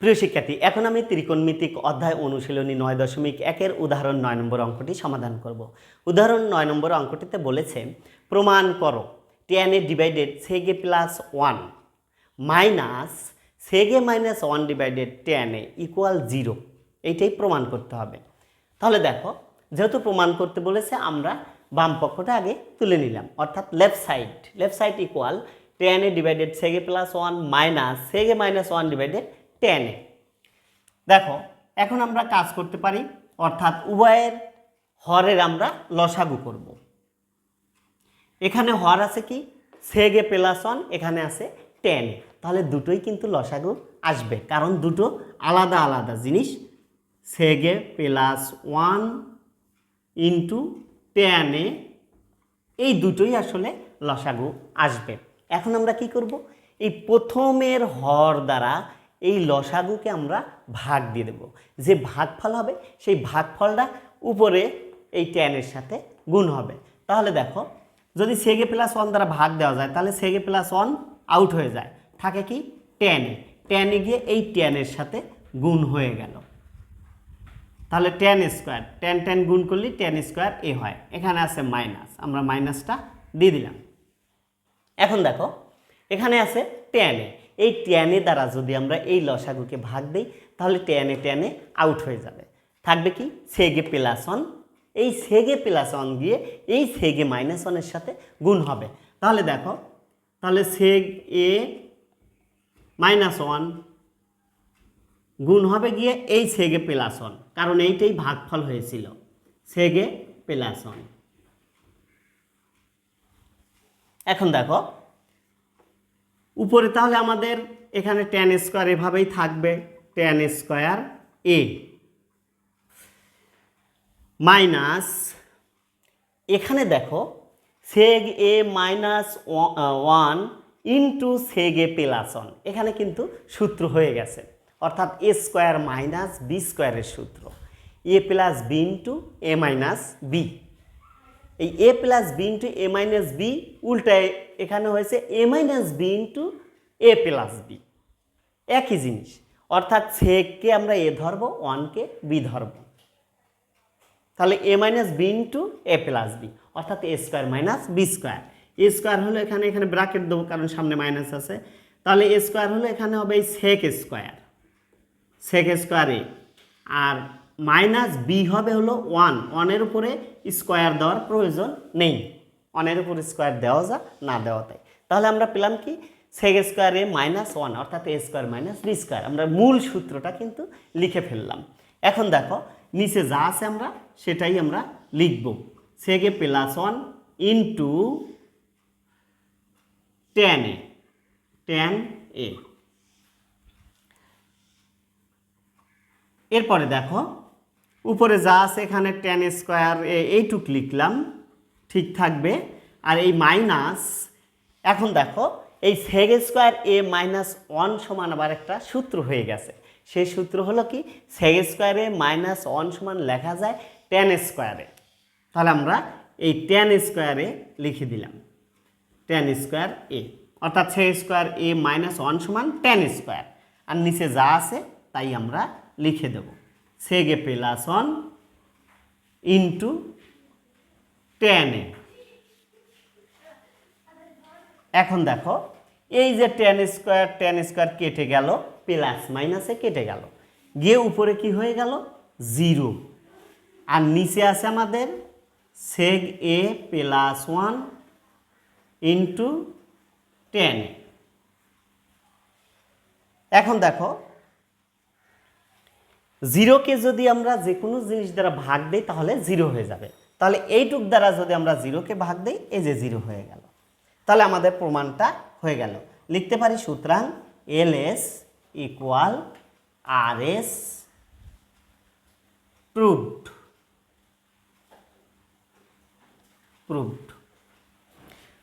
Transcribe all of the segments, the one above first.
প্রিয় শিক্ষার্থী, এখন আমি ত্রিকোণমিতিক অধ্যায় অনুশীলনী নয় দশমিক একের উদাহরণ নয় নম্বর অঙ্কটি সমাধান করব। উদাহরণ নয় নম্বর অঙ্কটিতে বলেছে, প্রমাণ করো tan A divided sec A plus one minus sec A minus one divided tan A equal zero এইটাই প্রমাণ করতে হবে। তাহলে দেখো, যেহেতু প্রমাণ করতে বলেছে, আমরা বাম পক্ষটা আগে তুলে নিলাম, অর্থাৎ left side left side equal tan A divided sec A plus one minus sec A minus one divided tan দেখো, এখন আমরা কাজ করতে পারি, অর্থাৎ উভয়ের হরের আমরা লসাগু করব। এখানে হর আছে কি? সেগে প্লাস ওয়ান, এখানে আছে টেন তাহলে দুটোই কিন্তু লসাগু আসবে, কারণ দুটো আলাদা আলাদা জিনিস। সেগে প্লাস ওয়ান ইন্টু টেনে এই দুটোই আসলে লসাগু আসবে। এখন আমরা কি করব? এই প্রথমের হর দ্বারা এই লসাগুকে আমরা ভাগ দিয়ে দেব। যে ভাগফল হবে, সেই ভাগফলটা উপরে এই টেনের সাথে গুণ হবে। তাহলে দেখো, যদি সেগে প্লাস ওয়ান দ্বারা ভাগ দেওয়া যায়, তাহলে সেগে প্লাস ওয়ান আউট হয়ে যায়। থাকে কি? টেনে টেনে গিয়ে এই টেনের সাথে গুণ হয়ে গেল। তাহলে টেন স্কোয়ার টেন টেন গুণ করলে টেন স্কোয়ার এ হয়। এখানে আছে মাইনাস আমরা মাইনাসটা দিয়ে দিলাম। এখন দেখো, এখানে আছে টেনে এই টেনে দ্বারা যদি আমরা এই লসাগুকে ভাগ দিই, তাহলে টেনে টেনে আউট হয়ে যাবে। থাকবে কি? সেগে প্লাস ওয়ান এই সেগে প্লাস ওয়ান গিয়ে এই সেগে মাইনাস ওয়ানের সাথে গুণ হবে। তাহলে দেখো, তাহলে সেগ এ মাইনাস ওয়ান গুণ হবে গিয়ে এই সেগে প্লাস ওয়ান কারণ এইটাই ভাগফল হয়েছিল। সেগে প্লাস ওয়ান এখন দেখো উপরে তাহলে আমাদের এখানে টেন স্কোয়ার এভাবেই থাকবে টেন স্কোয়ার এ মাইনাস এখানে দেখো sec A minus one into sec A plus one এখানে কিন্তু সূত্র হয়ে গেছে, অর্থাৎ এ স্কোয়ার মাইনাস বি স্কোয়ারের সূত্র। A plus B into A minus B এই A plus B into A minus B উল্টায় এখানে হয়েছে A minus B into A plus B একই জিনিস। অর্থাৎ সেককে আমরা এ ধরবো ওয়ানকে বি ধরব। তাহলে A minus B into A plus B অর্থাৎ A square minus B square A square হলো এখানে এখানে ব্র্যাকেট দেবো, কারণ সামনে মাইনাস আছে। তাহলে এ স্কোয়ার হলো এখানে হবে এই সেক স্কোয়ার সেক স্কোয়ারে আর মাইনাস বি হবে হলো ওয়ান। ওয়ানের উপরে স্কোয়ার দেওয়ার প্রয়োজন নেই। ওয়ানের উপর স্কোয়ার দেওয়া যা, না দেওয়া তাই। তাহলে আমরা পেলাম কি? সেক স্কোয়ারে মাইনাস ওয়ান, অর্থাৎ A square minus B square. আমরা মূল সূত্রটা কিন্তু লিখে ফেললাম। এখন দেখো, নিচে যা আছে আমরা, সেটাই আমরা লিখব। Sec A plus one into tan A tan A. এরপরে দেখো উপরে যা আছে এখানে টেন স্কোয়ার এইটুক লিখলাম, ঠিক থাকবে। আর এই মাইনাস এখন দেখো, এই sec square A minus one সমান আবার একটা সূত্র হয়ে গেছে। সেই সূত্র হলো কি? সেগ স্কোয়ারে মাইনাস ওয়ান সমান লেখা যায় টেন স্কোয়ারে তাহলে আমরা এই টেন স্কোয়ারে লিখে দিলাম টেন স্কোয়ার এ অর্থাৎ sec square A minus one সমান টেন স্কোয়ার আর নিচে যা আছে, তাই আমরা লিখে দেব। Sec A plus one into tan এখন দেখো, এই যে টেন স্কোয়ার টেন স্কোয়ার কেটে গেল প্লাস মাইনাসে কেটে গেল। গিয়ে উপরে কি হয়ে গেল? জিরো আর নিচে আছে আমাদের sec A plus one into tan এখন দেখো জিরোকে যদি আমরা যে কোনো জিনিস দ্বারা ভাগ দিই, তাহলে জিরো হয়ে যাবে। তাহলে এইটুক দ্বারা যদি আমরা জিরোকে ভাগ দিই, এই যে জিরো হয়ে গেল। তাহলে আমাদের প্রমাণটা হয়ে গেল। লিখতে পারি সুতরাং L S equal R S proved proved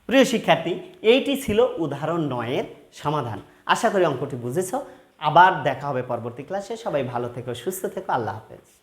প্রিয় শিক্ষার্থী, এইটি ছিল উদাহরণ নয়ের সমাধান। আশা করি অঙ্কটি বুঝেছ। আবার দেখা হবে পরবর্তী ক্লাসে। সবাই ভালো থেকো সুস্থ থেকো। আল্লাহ হাফেজ।